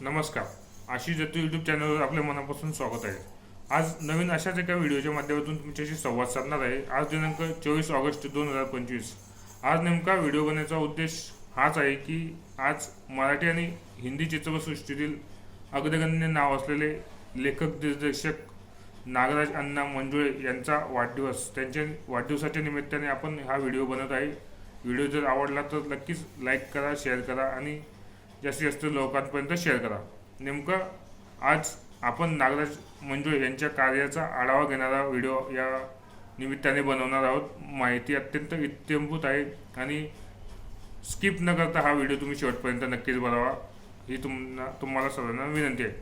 नमस्कार. आशिष जतू यूट्यूब चॅनलवर आपल्या मनापासून स्वागत आहे. आज नवीन अशाच एका व्हिडिओच्या माध्यमातून तुमच्याशी संवाद साधणार आहे. आज दिनांक चोवीस ऑगस्ट दोन हजार पंचवीस. आज नेमका व्हिडिओ बनण्याचा उद्देश हाच आहे की आज मराठी आणि हिंदी चित्रपटसृष्टीतील अग्रगण्य नाव असलेले लेखक दिग्दर्शक नागराज अण्णा मंजुळे यांचा वाढदिवस त्यांच्या वाढदिवसाच्या निमित्ताने आपण हा व्हिडिओ बनवत आहे. व्हिडिओ जर आवडला तर नक्कीच लाईक करा शेअर करा आणि जास्तीत जास्त लोकांपर्यंत शेअर करा. नेमकं आज आपण नागराज मंजुळे यांच्या कार्याचा आढावा घेणारा व्हिडिओ या निमित्ताने बनवणार आहोत. माहिती अत्यंत इत्यंभूत आहे आणि स्किप न करता हा व्हिडिओ तुम्ही शेवटपर्यंत नक्कीच बनवा ही तुम्हाला तुम्हाला सर्वांना विनंती आहे.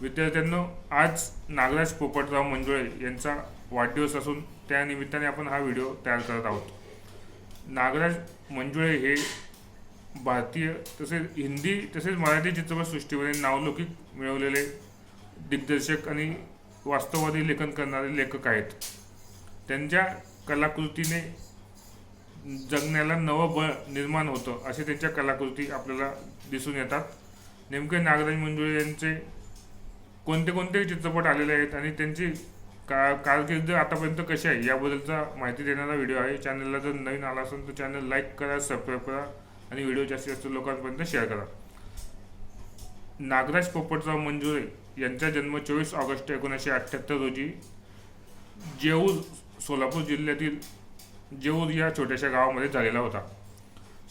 विद्यार्थ्यांनो आज नागराज पोपटराव मंजुळे यांचा वाढदिवस असून त्या निमित्ताने आपण हा व्हिडिओ तयार करत आहोत. नागराज मंजुळे हे भारतीय तसेच हिंदी तसेच मराठी चित्रपटसृष्टीमध्ये नावलौकिक मिळवलेले दिग्दर्शक आणि वास्तववादी लेखन करणारे लेखक आहेत. त्यांच्या कलाकृतीने जगण्याला नवं बळ निर्माण होतं असे त्यांच्या कलाकृती आपल्याला दिसून येतात. नेमके नागराज मंजुळे यांचे कोणते कोणते चित्रपट आलेले आहेत आणि त्यांची का कारकीर्द आतापर्यंत कशी आहे याबद्दलचा माहिती देणारा व्हिडिओ आहे. चॅनलला जर नवीन आला असेल तर चॅनल लाईक करा सबस्क्राईब करा. आणि व्हिडिओ जास्तीत जास्त लोकांपर्यंत शेअर करा. नागराज पोपटराव मंजुळे यांचा जन्म चोवीस ऑगस्ट एकोणीसशे अठ्ठ्याहत्तर रोजी जेऊर सोलापूर जिल्ह्यातील जेऊर या छोट्याशा गावामध्ये झालेला होता.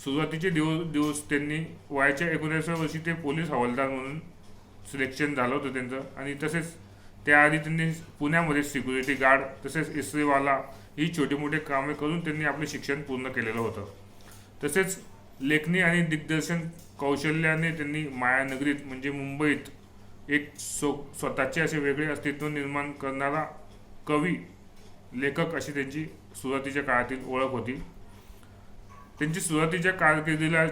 सुरुवातीचे दिवस दिवस त्यांनी वयाच्या एकोणीसाव्या वर्षी ते पोलीस हवालदार म्हणून सिलेक्शन झालं होतं त्यांचं आणि तसेच त्याआधी त्यांनी पुण्यामध्ये सिक्युरिटी गार्ड तसेच इस्त्रीवाला ही छोटी मोठी कामे करून त्यांनी आपले शिक्षण पूर्ण केलेलं होतं. तसेच लेखणी आणि दिग्दर्शन कौशल्याने त्यांनी मायानगरीत म्हणजे मुंबईत एक सो स्वतःचे असे वेगळे अस्तित्व निर्माण करणारा कवी लेखक अशी त्यांची सुरुवातीच्या काळातील ओळख होती. त्यांची सुरुवातीच्या कारकिर्दीला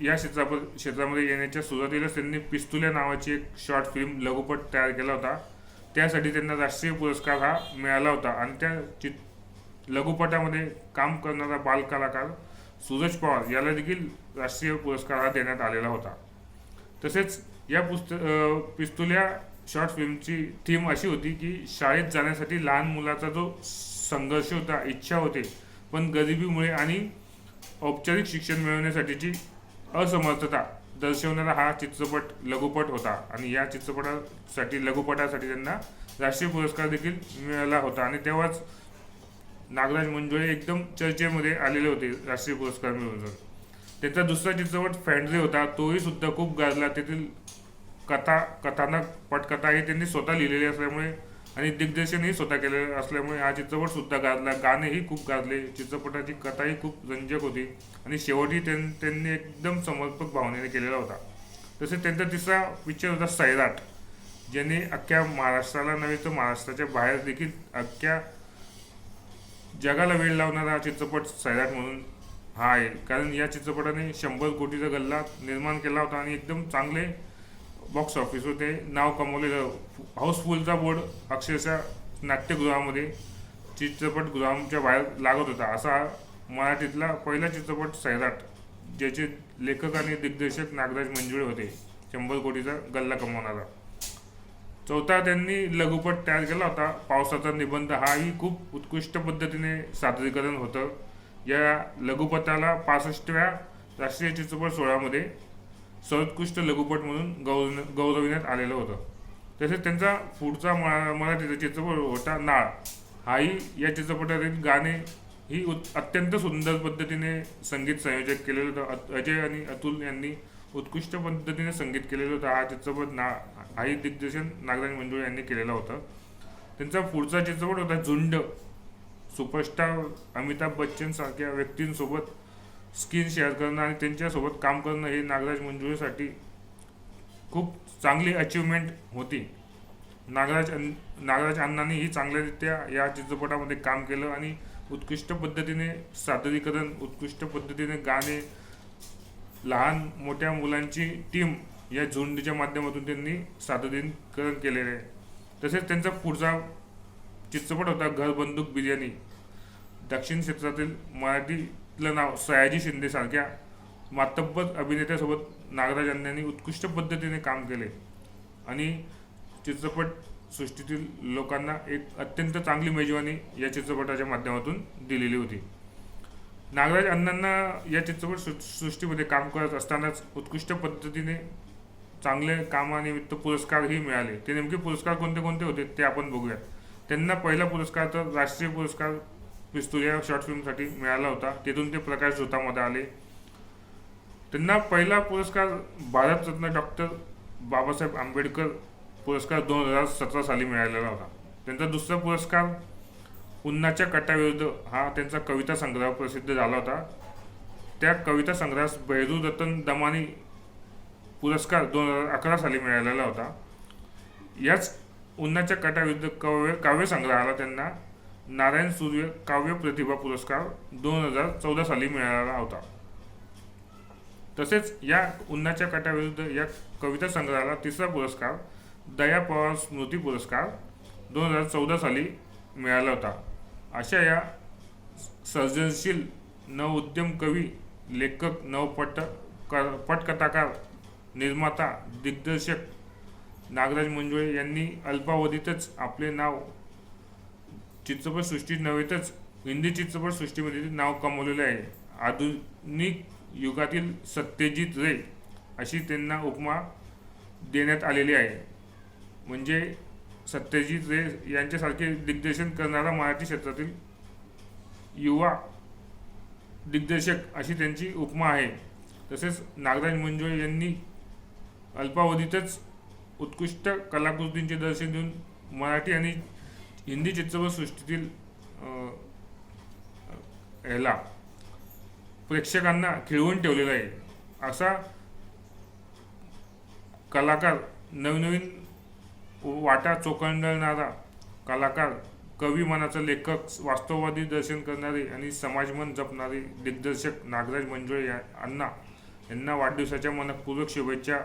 या क्षेत्रापर क्षेत्रामध्ये येण्याच्या सुरुवातीलाच त्यांनी पिस्तुल्या नावाची एक शॉर्ट फिल्म लघुपट तयार केला होता. त्यासाठी त्यांना राष्ट्रीय पुरस्कार हा मिळाला होता आणि त्या चित लघुपटामध्ये काम करणारा बालकलाकार सूरज पवार याला देखील राष्ट्रीय पुरस्कार हा देण्यात आलेला होता. तसेच या पुस्त पिस्तुल्या शॉर्ट फिल्मची थीम अशी होती की शाळेत जाण्यासाठी लहान मुलाचा जो संघर्ष होता इच्छा होते पण गरिबीमुळे आणि औपचारिक शिक्षण मिळवण्यासाठीची असमर्थता दर्शवणारा हा चित्रपट लघुपट होता आणि या चित्रपटासाठी लघुपटासाठी त्यांना राष्ट्रीय पुरस्कार देखील मिळाला होता आणि तेव्हाच नागराज मंजुळे एकदम चर्चेमध्ये आलेले होते राष्ट्रीय पुरस्कार मिळवून. त्याचा दुसरा चित्रपट फॅन्ड्री होता. तोही सुद्धा खूप गाजला. तेथील कथा कथानक पटकथा ही त्यांनी स्वतः लिहिलेली असल्यामुळे आणि दिग्दर्शनही स्वतः केलेलं असल्यामुळे हा चित्रपट सुद्धा गाजला. गाणेही खूप गाजले. चित्रपटाची कथाही खूप रंजक होती आणि शेवटी त्यां- त्यांनी एकदम समर्पक भावनेने केलेला होता. तसेच त्यांचा तिसरा पिक्चर होता सैराट ज्यांनी अख्ख्या महाराष्ट्राला नव्हे तर महाराष्ट्राच्या बाहेर देखील अख्ख्या जगाला वेळ लावणारा हा चित्रपट सैराट म्हणून हा आहे. कारण या चित्रपटाने शंभर कोटीचा गल्ला निर्माण केला होता आणि एकदम चांगले बॉक्स ऑफिस होते. नाव कमवलेलं हाऊसफुलचा बोर्ड अक्षरशः नाट्यगृहामध्ये चित्रपटगृहाच्या बाहेर लागत होता. असा मराठीतला पहिला चित्रपट सैराट ज्याचे लेखक आणि दिग्दर्शक नागराज मंजुळे होते. शंभर कोटीचा गल्ला कमवणारा. चौथा त्यांनी लघुपट तयार केला होता. पावसाचा निबंध हाही खूप उत्कृष्ट पद्धतीने सादरीकरण होतं. या लघुपटाला पासष्टव्या राष्ट्रीय चित्रपट सोहळ्यामध्ये सर्वोत्कृष्ट लघुपट म्हणून गौरव गौरविण्यात आलेलं होतं. तसेच त्यांचा पुढचा मरा मराठीचा चित्रपट होता नाळ. हाही या चित्रपटातील गाणे ही उत् अत्यंत सुंदर पद्धतीने संगीत संयोजक केलेलं होतं. अत- अजय आणि अतुल यांनी उत्कृष्ट पद्धतीने संगीत केलेलं होतं. हा चित्रपट ना आई दिग्दर्शन नागराज मंजुळे यांनी केलेला होतं. त्यांचा पुढचा चित्रपट होता झुंड. सुपरस्टार अमिताभ बच्चन सारख्या व्यक्तींसोबत स्क्रीन शेअर करणं आणि त्यांच्यासोबत काम करणं हे नागराज मंजुळेसाठी खूप चांगली अचिव्हमेंट होती. नागराज अन- नागराज अण्णांनी ही चांगल्यारित्या या चित्रपटामध्ये काम केलं आणि उत्कृष्ट पद्धतीने सादरीकरण उत्कृष्ट पद्धतीने गाणे लहान मोठ्या मुलांची टीम या झुंडच्या माध्यमातून त्यांनी सादरीकरण केलेले आहे. तसेच त्यांचा पुढचा चित्रपट होता घर बंदूक बिर्याणी. दक्षिण क्षेत्रातील मराठीतलं नाव सयाजी शिंदेसारख्या मातब्बर अभिनेत्यासोबत नागराज यांनी उत्कृष्ट पद्धतीने काम केले. आणि चित्रपट सृष्टीतील लोकांना एक अत्यंत चांगली मेजवानी या चित्रपटाच्या माध्यमातून दिलेली होती. नागराज अण्णांना या चित्रपट सृ- सृष्टीमध्ये काम करत असतानाच उत्कृष्ट पद्धतीने चांगले कामानिमित्त पुरस्कारही मिळाले. ते नेमके पुरस्कार कोणते कोणते होते ते आपण बघूया त्यांना पहिला पुरस्कार तर राष्ट्रीय पुरस्कार पिस्तूल या शॉर्ट फिल्मसाठी मिळाला होता. तिथून ते प्रकाश झोतामध्ये आले. त्यांना पहिला पुरस्कार भारतरत्न डॉक्टर बाबासाहेब आंबेडकर पुरस्कार दोन हजार सतरा साली मिळालेला होता. त्यांचा दुसरा पुरस्कार उन्हाच्या कटाविरुद्ध हा त्यांचा कविता संग्रह प्रसिद्ध झाला होता. त्या कविता संग्रहास बहिरू रतन दमानी पुरस्कार दोन हजार अकरा साली मिळालेला होता. याच उन्हाच्या कटाविरुद्ध कव्य काव्य संग्रहाला त्यांना नारायण सूर्य काव्य प्रतिभा पुरस्कार दोन हजार चौदा साली मिळाला होता. तसेच या उन्हाच्या कटाविरुद्ध या कविता संग्रहाला तिसरा पुरस्कार दया पवार स्मृती पुरस्कार दोन हजार चौदा साली मिळाला होता. अशा या सर्जनशील नवउद्यम कवी लेखक नवपट कर पटकथाकार निर्माता दिग्दर्शक नागराज मंजुळे यांनी अल्पावधीतच आपले नाव चित्रपटसृष्टीत नव्हेतच हिंदी चित्रपटसृष्टीमध्ये नाव कमवलेले आहे. आधुनिक युगातील सत्यजित रे अशी त्यांना उपमा देण्यात आलेली आहे. म्हणजे सत्यजित रे यांच्यासारखे दिग्दर्शन करणारा मराठी क्षेत्रातील युवा दिग्दर्शक अशी त्यांची उपमा आहे. तसेच नागराज मंजुळे यांनी अल्पावधीतच उत्कृष्ट कलाकृतींचे दर्शन देऊन मराठी आणि हिंदी चित्रपटसृष्टीतील ह्याला प्रेक्षकांना खिळवून ठेवलेला आहे. असा कलाकार नवनवीन वाटा चोखंदळणारा कलाकार कवी मनाचा लेखक वास्तववादी दर्शन करणारे आणि समाजमन जपणारे दिग्दर्शक नागराज मंजुळे या अण्णा यांना वाढदिवसाच्या मनपूर्वक शुभेच्छा.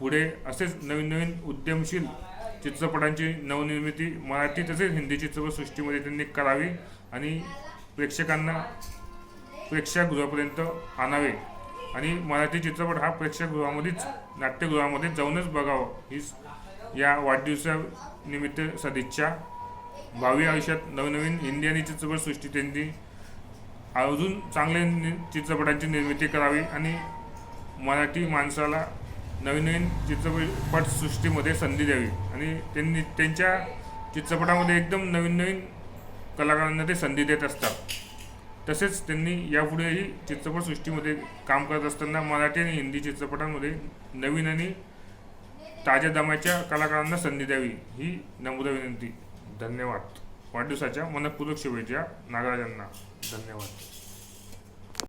पुढे असेच नवीन नवीन उद्यमशील चित्रपटांची नवनिर्मिती मराठी तसेच हिंदी चित्रपटसृष्टीमध्ये त्यांनी करावी आणि प्रेक्षकांना प्रेक्षागृहापर्यंत आणावे. आणि मराठी चित्रपट हा प्रेक्षागृहामध्येच नाट्यगृहामध्ये जाऊनच बघावं हीच या वाढदिवसानिमित्त सदिच्छा. भावी आयुष्यात नवनवीन हिंदी आणि चित्रपटसृष्टी त्यांनी अजून चांगल्या नि- चित्रपटांची निर्मिती करावी आणि मराठी माणसाला नवीन नवीन चित्रपटसृष्टीमध्ये संधी द्यावी आणि त्यांनी त्यांच्या चित्रपटामध्ये एकदम नवीन नवीन कलाकारांना ते संधी देत असतात. तसेच त्यांनी यापुढेही चित्रपटसृष्टीमध्ये काम करत असताना मराठी आणि हिंदी चित्रपटांमध्ये नवीन आणि ताज्या दमाच्या कलाकारांना संधी द्यावी ही नम्र विनंती. धन्यवाद. वाढदिवसाच्या मनपूर्वक शुभेच्छा नागराजांना. धन्यवाद.